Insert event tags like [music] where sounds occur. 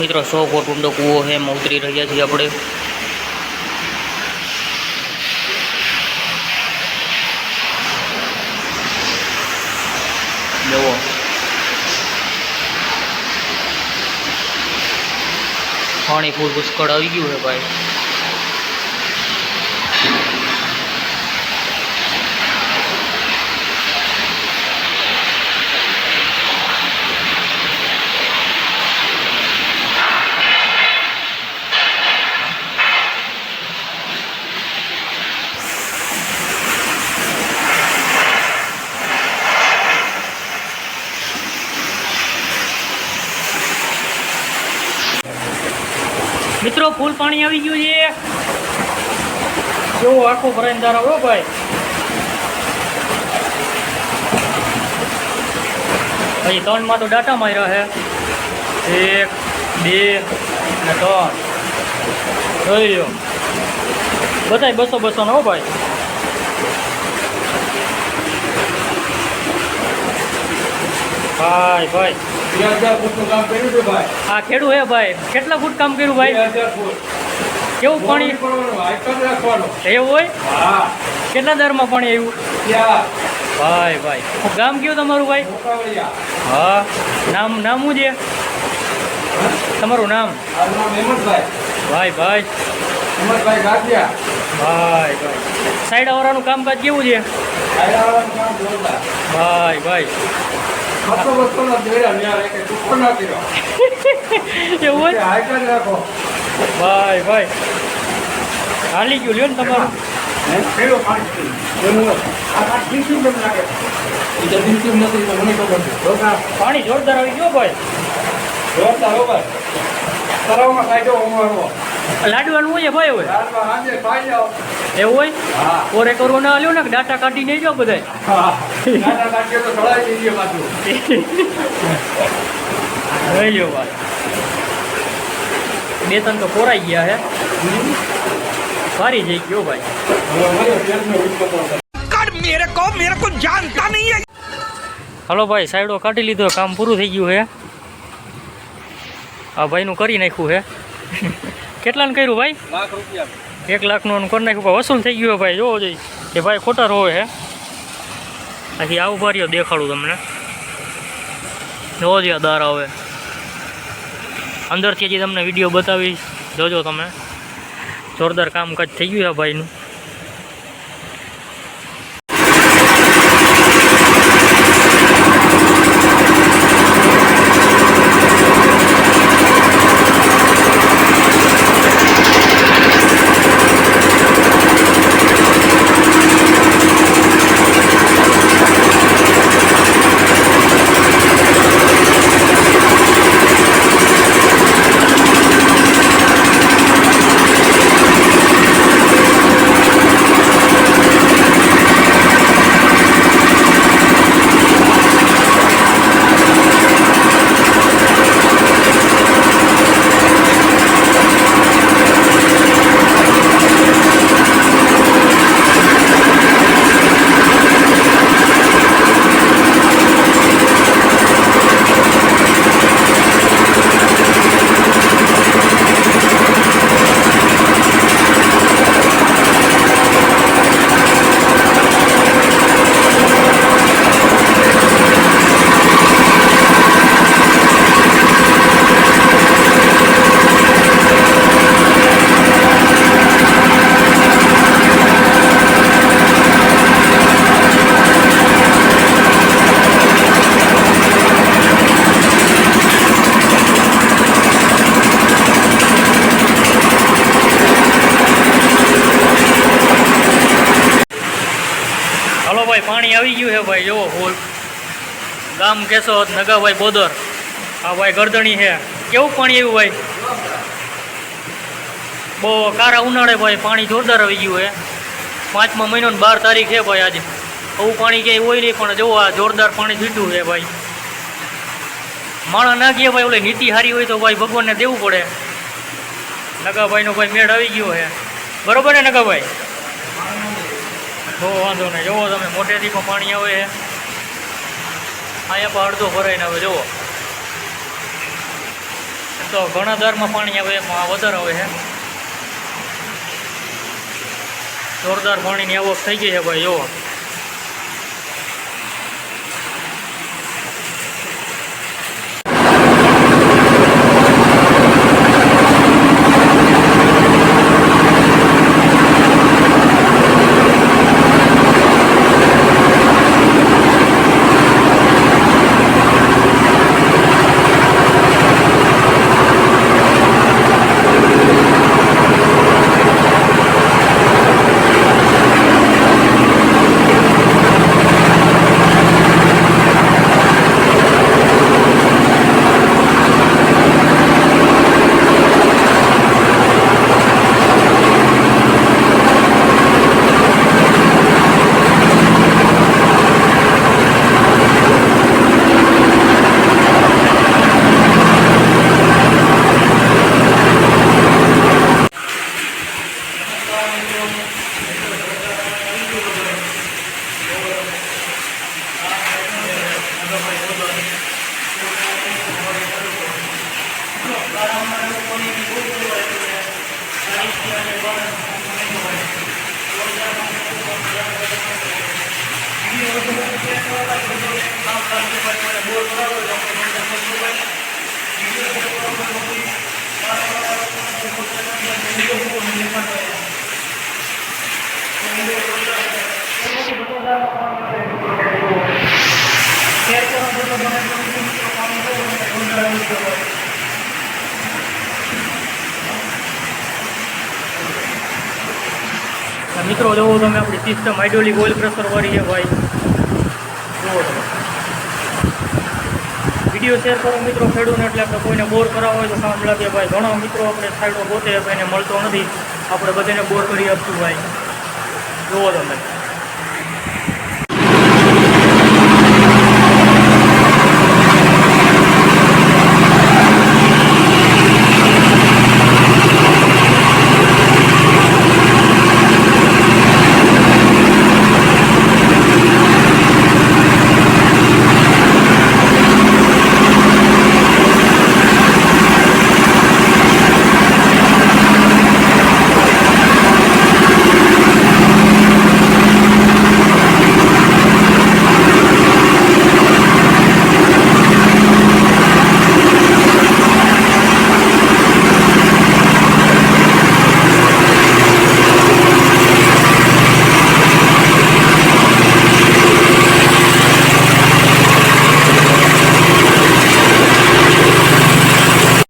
મિત્રો સો ફૂટ ઊંડો કૂવો છે એમાં ઉતરી રહ્યા છીએ આપણે. જુઓ. પાણી ફૂલ પુષ્કળ આવી ગયું છે ભાઈ. મિત્રો, ફૂલ પાણી આવી ગયું છે. કેવો આખો ભરાઈને દાર આવ્યો ભાઈ. હજી ત્રણમાં તો ડાટા માર્યા છે. એક, બે ને ત્રણ. લો બધાય બસો બસો નો હો ભાઈ. ભાઈ ભાઈ. હા ખેડૂ હે ભાઈ. કેટલા ફૂટ કામ કર્યું ભાઈ? કેવું પાણી? એવું હોય? કેટલા દરમાં પાણી આવ્યું? ભાઈ ભાઈ. ગામ કયું તમારું ભાઈ? હા. નામ નામ શું છે? તમારું નામ? ભાઈ ભાઈ. ભાઈ ભાઈ. સાઈડ સાઈડવાળાનું કામકાજ કેવું છે? ભાઈ ભાઈ. [laughs] એવું ભાઈ ભાઈ. હાલી ગયું લ્યો ને તમારું. ખેડો પાણી જોરદાર પાણી જોરદાર આવી ગયો ભાઈ. જોરદાર હો ભાઈ. તરાવમાં કાઢ્યો લાડવાનું હોય ભાઈ હોય એવું હોય? કોરે કરવું ના હાલ્યું ને ડાટા કાઢી નહીં જાઓ બધા રહી ગયો વાત બે ત્રણ તો કોરાઈ ગયા હે. સારી જઈ ગયો ભાઈ. મેરે કો મેરે કો જાનતા નહીં હલો ભાઈ સાઈડો કાઢી લીધો કામ પૂરું થઈ ગયું હે. આ ભાઈનું કરી નાખ્યું હે. [laughs] કેટલા ને કર્યું ભાઈ? લાખ રૂપિયા. એક લાખનું કરી નાખ્યું? વસૂલ થઈ ગયું ભાઈ, જોવો જઈ કે ભાઈ ખોટા રોવે હે. આથી આવું ભર્યો દેખાડું તમને. જોવો જોઈએ દાર આવે અંદરથી હજી તમને વીડિયો બતાવીશ. જોજો તમે. જોરદાર કામકાજ થઈ ગયું છે ભાઈનું. ભાઈ પાણી આવી ગયું છે ભાઈ જોવો હોલ. ગામ કેશોદ, નગાભાઈ બોદર. આ ભાઈ ગરદણી છે. કેવું પાણી આવ્યું ભાઈ? બહુ કારા ઉનાળે ભાઈ, પાણી જોરદાર આવી ગયું છે. પાંચમા મહિનો બાર તારીખ છે ભાઈ આજે. આવું પાણી ક્યાંય હોય નહીં, પણ જોવો આ જોરદાર પાણી છૂટ્યું છે ભાઈ. માણસ ના ગયા ભાઈ, ઓલે નીતિ હારી હોય તો ભાઈ ભગવાનને દેવું પડે. નગાભાઈનો ભાઈ મેળ આવી ગયો છે. બરોબર ને નગાભાઈ? બહુ વાંધો નહીં. જુઓ તમે મોટેથી પણ પાણી આવે છે. અહીંયા પણ અડધો ભરાઈને આવે, જુઓ. તો ઘણા દરમાં પાણી આવે, એમાં વધારે આવે છે. જોરદાર પાણીની આવક થઈ ગઈ છે ભાઈ, જુઓ. આ મિત્રો જોવો તમે આપણી સિસ્ટમ હાઇડ્રોલિક ઓઇલ પ્રેશર વાળી છે ભાઈ જુઓ તમે. વીડિયો શેર કરો મિત્રો, ખેડૂતને એટલે આપણે કોઈને બોર કરાવવો હોય તો કામ લાગે ભાઈ. ઘણા મિત્રો આપણે સાઈડો ગોતે ભાઈને મળતો નથી. આપણે બધાને બોર કરી આપશું ભાઈ. જુઓ તમે.